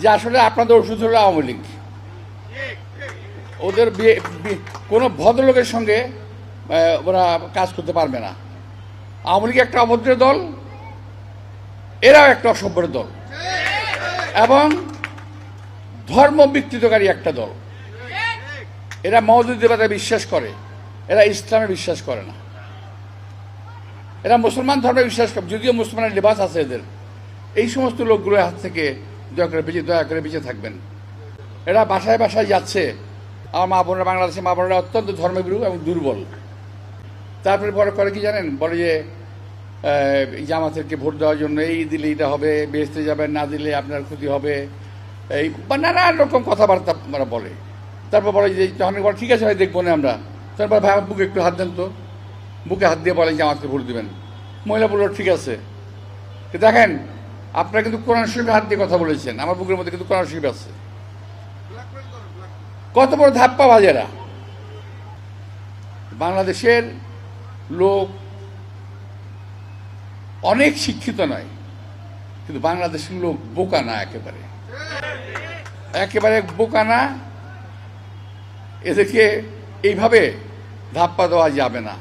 যে আসলে আপনাদের ওষুধ হলো আওয়ামী লীগ। ওদের কোনো ভদ্রলোকের সঙ্গে ওরা কাজ করতে পারবে না। আওয়ামী লীগ একটা অভদ্র দল, এরাও একটা অসভ্যের দল। এবং ধর্ম বিকৃতকারী একটা দল। এরা মৌদুদ্দিবাদে বিশ্বাস করে, এরা ইসলামে বিশ্বাস করে না। এরা মুসলমান ধর্মে বিশ্বাস করে, যদিও মুসলমানের লিবাস আছে এদের। এই সমস্ত লোকগুলোর হাত থেকে দয়া করে বেঁচে দয়া করে বেঁচে থাকবেন। এরা বাসায় বাসায় যাচ্ছে। আমার মা বোনেরা বাংলাদেশে মা বোনেরা অত্যন্ত ধর্মবিরু এবং দুর্বল। তারপরে পরে করে কি জানেন? বলে যে জামাতেরকে ভোট দেওয়ার জন্য এই দিলে এটা হবে বেসতে যাবেন, না দিলে আপনার ক্ষতি হবে। এই বা নানান রকম কথাবার্তা ওরা বলে। তারপর বলে যে যখন বলে, ঠিক আছে ভাই, দেখব না আমরা। তারপর ভাই আমার বুকে একটু হাত দেন তো। বুকে হাত দিয়ে বলেন জামাতকে ভোট দেবেন। মহিলা বলল, ঠিক আছে। দেখেন আপনারা কিন্তু কোরআন শরীফে হাত দিয়ে কথা বলেছেন, আমার বুকের মধ্যে কিন্তু কোরআন শরীফ আছে। কত বড় ধাপ্পা বাজেরা? বাংলাদেশের লোক অনেক শিক্ষিত নয়, কিন্তু বাংলাদেশের লোক বোকা না একেবারে। একেবারে বোকা না, এদেরকে এইভাবে ধাপ্পা দেওয়া যাবে না।